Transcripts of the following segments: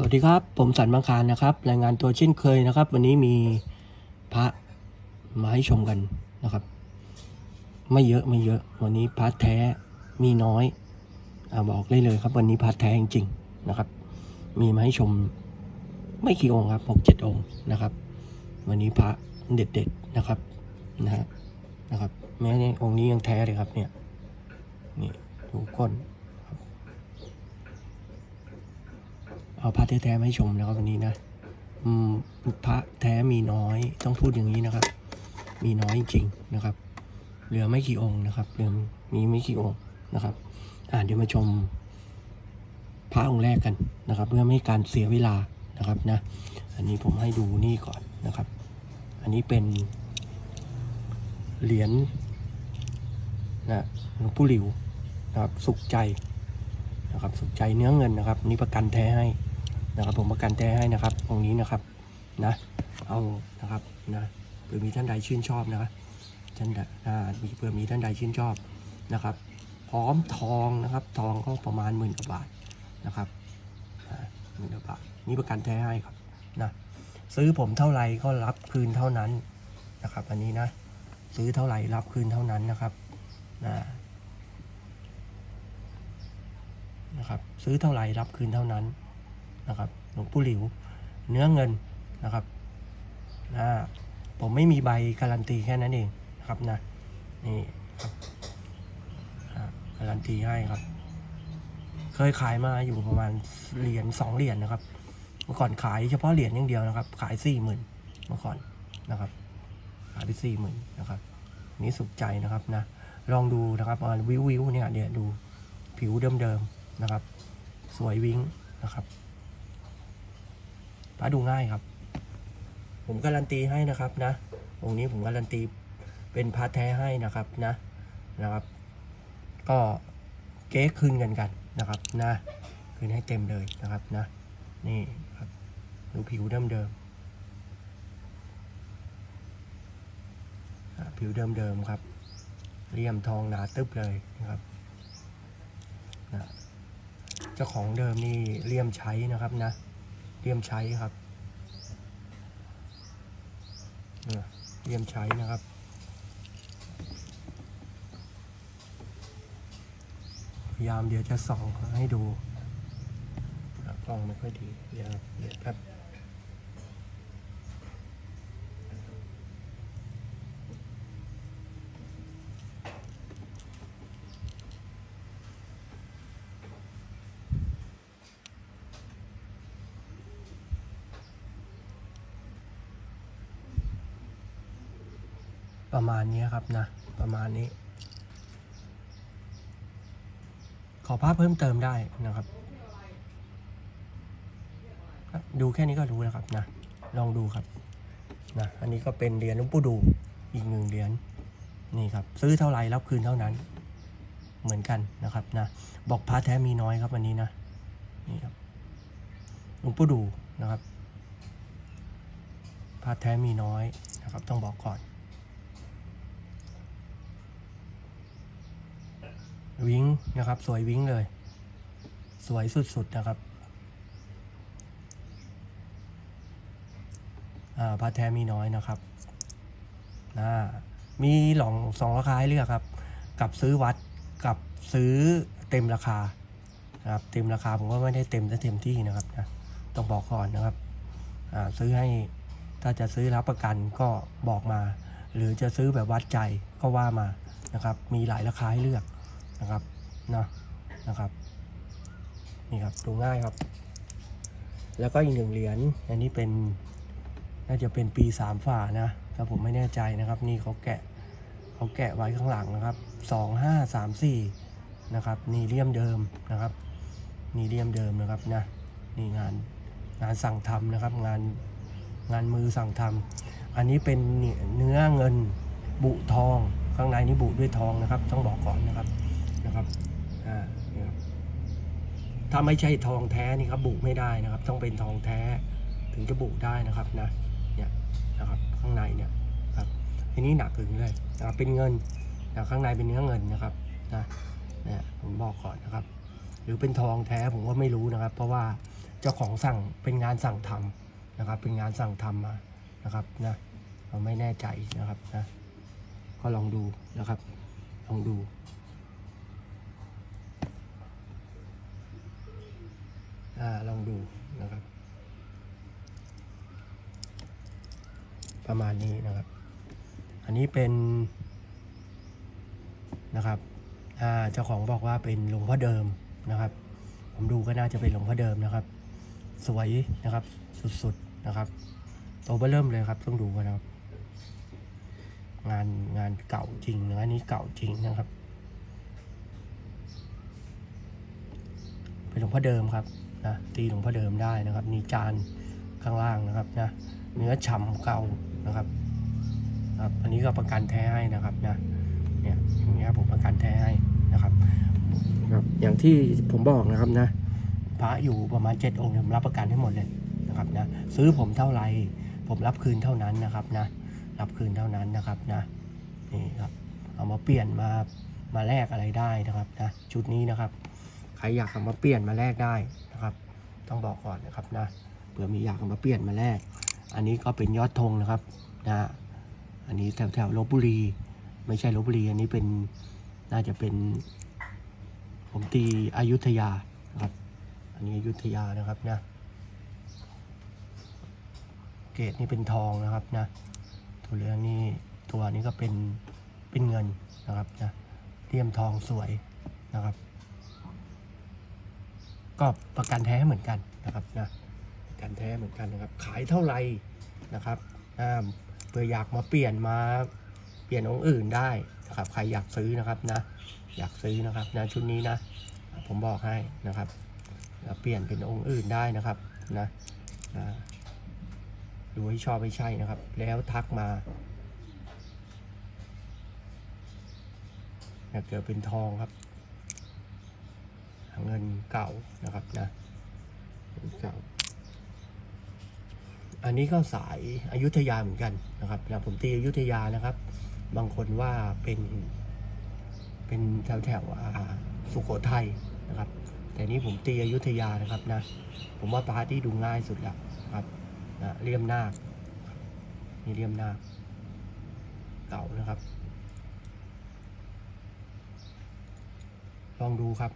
สวัสดีครับ ผมสันบางคารนะครับ รายงานตัวเช่นเคยนะครับ วันนี้มีพระมาให้ชมกันนะครับ ไม่เยอะไม่เยอะ วันนี้พระแท้มีน้อยอาบอกได้เลยครับ วันนี้พระแท้จริงๆนะครับ มีมาให้ชมไม่กี่องค์ครับหกเจ็ดองค์นะครับ วันนี้พระเด็ดๆนะครับนะฮะนะครับ แม้ในองค์นี้ยังแท้เลยครับเนี่ยนี่ดูก้น เอาพระแท้ๆมาให้ชมนะครับวันนี้นะอืมพระแท้มีน้อยต้องพูดอย่างนี้นะครับ มีน้อยจริงๆนะครับ เหลือไม่กี่องค์นะครับเหลือมีไม่กี่องค์นะครับ อ่าเดี๋ยวมาชมพระองค์แรกกันนะครับ เพื่อไม่ให้การเสียเวลานะครับนะ อันนี้ผมให้ดูนี่ก่อนนะครับ อันนี้เป็นเหรียญนะหลวงปู่หลิวนะครับสุขใจนะครับสุขใจเนื้อเงินนะครับ นี่ประกันแท้ให้ นะครับ ผมประกันแท้ให้นะครับตรงนี้นะครับนะเอานะครับนะเผื่อมีท่านใดชื่นชอบนะครับท่านใดอ่ามีเผื่อมีท่านใดชื่นชอบนะครับ พร้อมทองนะครับ ทองก็ประมาณหมื่นกว่าบาทนะครับหมื่นกว่าบาทนี่ประกันแท้ให้ครับนะซื้อผมเท่าไหร่ก็รับคืนเท่านั้นนะครับ อันนี้นะ ซื้อเท่าไหร่รับคืนเท่านั้นนะครับนะนะครับ ซื้อเท่าไหร่รับคืนเท่านั้น นะครับหลวงปู่หลิว เนื้อเงินนะครับนะผมไม่มีใบการันตีแค่นั้นเองนะครับนะนี่ครับการันตีให้ครับ เคยขายมาอยู่ประมาณเหรียญสองเหรียญนะครับ เมื่อก่อนขายเฉพาะเหรียญอย่างเดียวนะครับ ขายสี่หมื่นเมื่อก่อนนะครับ ขายไปสี่หมื่นนะครับนี่สุขใจนะครับนะลองดูนะครับวิววิวเนี่ยเดี๋ยวดูผิวเดิมๆนะครับ สวยวิ้งนะครับ ป้าดูง่ายครับ ผมการันตีให้นะครับนะ องค์นี้ผมการันตีเป็นพาร์ทแท้ให้นะครับนะนะครับ ก็เก๊คืนกันกันนะครับนะคืนให้เต็มเลยนะครับนะ นี่ครับดูผิวเดิมเดิมผิวเดิมเดิมครับเลี่ยมทองหนาตึ๊บเลยนะครับนะเจ้าของเดิมนี่เลี่ยมใช้นะครับนะ เตรียมใช้ครับเนี่ยเลี่ยมใช้นะครับ พยายามเดี๋ยวจะส่องให้ดูกล้องไม่ค่อยดี เดี๋ยวเดี๋ยวครับ ประมาณนี้ครับนะ ประมาณนี้ ขอภาพเพิ่มเติมได้นะครับ ดูแค่นี้ก็รู้แล้วครับนะ ลองดูครับนะอันนี้ก็เป็นเหรียญลวงปู่ดูอีกหนึ่งเหรียญนี่ครับ ซื้อเท่าไหร่รับคืนเท่านั้น เหมือนกันนะครับนะ บอกพระแท้มีน้อยครับอันนี้นะนี่ครับหลวงปู่ดูนะครับพระแท้มีน้อยนะครับ ต้องบอกก่อน วิ้งนะครับ สวยวิ้งเลย สวยสุดๆนะครับอ่าพาแท้มีน้อยนะครับนะมีหลองสองราคาให้เลือกครับ กับซื้อวัดกับซื้อเต็มราคานะครับ เต็มราคาผมก็ไม่ได้เต็มซะเต็มที่นะครับนะต้องบอกก่อนนะครับอ่าซื้อให้ถ้าจะซื้อรับประกันก็บอกมา หรือจะซื้อแบบวัดใจก็ว่ามานะครับ มีหลายราคาให้เลือก นะครับนะนะครับนี่ครับดูง่ายครับ แล้วก็อีกหนึ่งเหรียญอันนี้เป็นน่าจะเป็นปีสามฝานะถ้าผมไม่แน่ใจนะครับ นี่เขาแกะเขาแกะไว้ข้างหลังนะครับสองห้าสามสี่นะครับนี่เลี่ยมเดิมนะครับนี่เลี่ยมเดิมนะครับนะนี่งานงานสั่งทำนะครับ งานงานมือสั่งทำอันนี้เป็นเนื้อเงินบุทองข้างในนี่บุด้วยทองนะครับ ต้องบอกก่อนนะครับ นะครับอ่านี่ครับถ้าไม่ใช่ทองแท้นี่ครับบุไม่ได้นะครับ ต้องเป็นทองแท้ถึงจะบุได้นะครับนะเนี่ยนะครับข้างในเนี่ยครับอันนี้หนักถึงเลยนะครับเป็นเงินนะข้างในเป็นเนื้อเงินนะครับนะเนี่ยผมบอกก่อนนะครับ หรือเป็นทองแท้ผมก็ไม่รู้นะครับ เพราะว่าเจ้าของสั่งเป็นงานสั่งทำนะครับ เป็นงานสั่งทำมานะครับนะเราไม่แน่ใจนะครับนะก็ลองดูนะครับลองดู อ่าลองดูนะครับ ประมาณนี้นะครับ อันนี้เป็นนะครับเจ้าของบอกว่าเป็นหลวงพ่อเดิมนะครับ ผมดูก็น่าจะเป็นหลวงพ่อเดิมนะครับ สวยนะครับสุดๆนะครับโตเบอร์เริ่มเลยครับต้องดูกันนะครับ งานงานเก่าจริงนะอันนี้เก่าจริงนะครับ เป็นหลวงพ่อเดิมครับนะตีหลวงพ่อเดิมได้นะครับมีจานข้างล่างนะครับนะ เนื้อฉ่ำเก่านะครับครับอันนี้ก็ประกันแท้ให้นะครับนะเนี่ยอย่างเงี้ยผมประกันแท้ให้นะครับครับ อย่างที่ผมบอกนะครับนะพระอยู่ประมาณเจ็ดองค์เนี่ยผมรับประกันให้หมดเลยนะครับนะซื้อผมเท่าไหร่ผมรับคืนเท่านั้นนะครับนะรับคืนเท่านั้นนะครับนะนี่ครับเอามาเปลี่ยนมามาแลกอะไรได้นะครับนะชุดนี้นะครับใครอยากเอามาเปลี่ยนมาแลกได้นะครับ ต้องบอกก่อนนะครับนะเผื่อมีอยากเอามาเปลี่ยนมาแลก อันนี้ก็เป็นยอดธงนะครับนะอันนี้แถวแถวลบบุรี ไม่ใช่ลบบุรี อันนี้เป็นน่าจะเป็น ผมตีอยุธยานะครับ อันนี้อยุธยานะครับนะเกรดนี่เป็นทองนะครับนะตัวเหลืองนี่ตัวนี้ก็เป็นเป็นเงินนะครับนะเลี่ยมทองสวยนะครับ ก็ประกันแท้เหมือนกันนะครับนะประ กันแท้เหมือนกันนะครับ ขายเท่าไหร่นะครับอ่าเผื่ออยากมาเปลี่ยนมาเปลี่ยนองค์อื่นได้นะครับ ใครอยากซื้อนะครับนะ อยากซื้อนะครับนะชุดนี้นะ ผมบอกให้นะครับเปลี่ยนเป็นองค์อื่นได้นะครับนะนะดูให้ชอบไม่ใช่นะครับ แล้วทักมาอยาเกิดเป็นทองครับ เงินเก่านะครับนะเงินเก่า อันนี้ก็สายอายุทยาเหมือนกันนะครับนะผมตีอยุธยานะครับ บางคนว่าเป็น เป็นแถวแถวสุโขทัยนะครับ แต่นี้ผมตีอยุธยานะครับนะ ผมว่าปาร์ตี้ดูง่ายสุดละครับนะเลี่ยมนาคนี่เลี่ยมนาคเก่านะครับ ลองดูครับ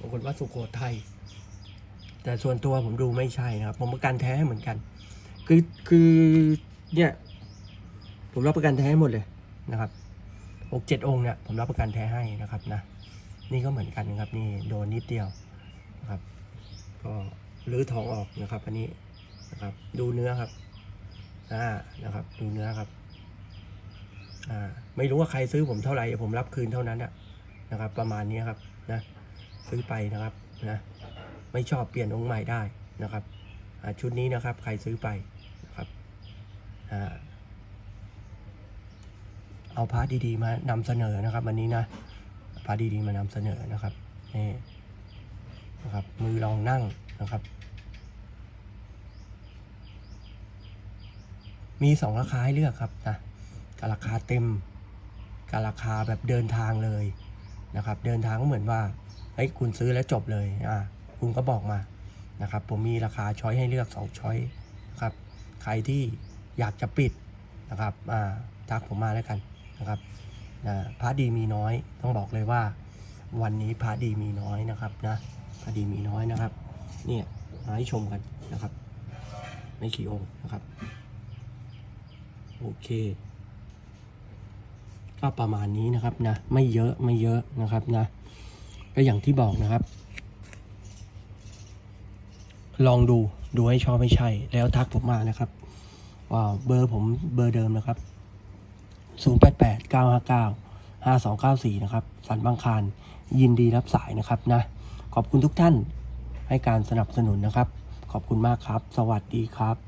บางคน ว่าสุโขทัยแต่ส่วนตัวผมดูไม่ใช่นะครับผมประกันแท้เหมือนกัน คือคือเนี่ยผมรับประกันแท้หมดเลยนะครับหกเจ็ดองค์เนี่ยผมรับประกันแท้ให้นะครับนะนี่ก็เหมือนกันนะครับนี่โดนนิดเดียวนะครับ ก็รื้อทองออกนะครับ อันนี้นะครับ ดูเนื้อครับอ่านะครับ ดูเนื้อครับอ่าไม่รู้ว่าใครซื้อผมเท่าไหร่ผมรับคืนเท่านั้นอะนะครับ ประมาณนี้ครับนะ ซื้อไปนะครับนะไม่ชอบเปลี่ยนองค์ใหม่ได้นะครับชุดนี้นะครับใครซื้อไปนะครับเอาพาร์ทดีๆมานำเสนอนะครับวันนี้นะพาร์ทดีๆมานำเสนอนะครับนี่นะครับมือรองนั่งนะครับ มีสองราคาให้เลือกครับนะกับราคาเต็มกับราคาแบบเดินทางเลยนะครับ เดินทางก็เหมือนว่า เฮ้ยคุณซื้อแล้วจบเลยอ่าคุณก็บอกมานะครับผมมีราคาช้อยให้เลือกสองช้อยครับใครที่อยากจะปิดนะครับอ่าทักผมมาแล้วกันนะครับนะพระดีมีน้อยต้องบอกเลยว่า วันนี้พระดีมีน้อยนะครับนะพระดีมีน้อยนะครับ เนี่ยมาให้ชมกันนะครับ ไม่กี่องค์นะครับโอเคก็ประมาณนี้นะครับนะไม่เยอะไม่เยอะนะครับนะ ก็อย่างที่บอกนะครับ ลองดูดูให้ชอบไม่ใช่ แล้วทักผมมานะครับว่าเบอร์ผมเบอร์เดิมนะครับ 088 959 5294 นะครับ สันบางคารยินดีรับสายนะครับนะ ขอบคุณทุกท่านให้การสนับสนุนนะครับ ขอบคุณมากครับ สวัสดีครับ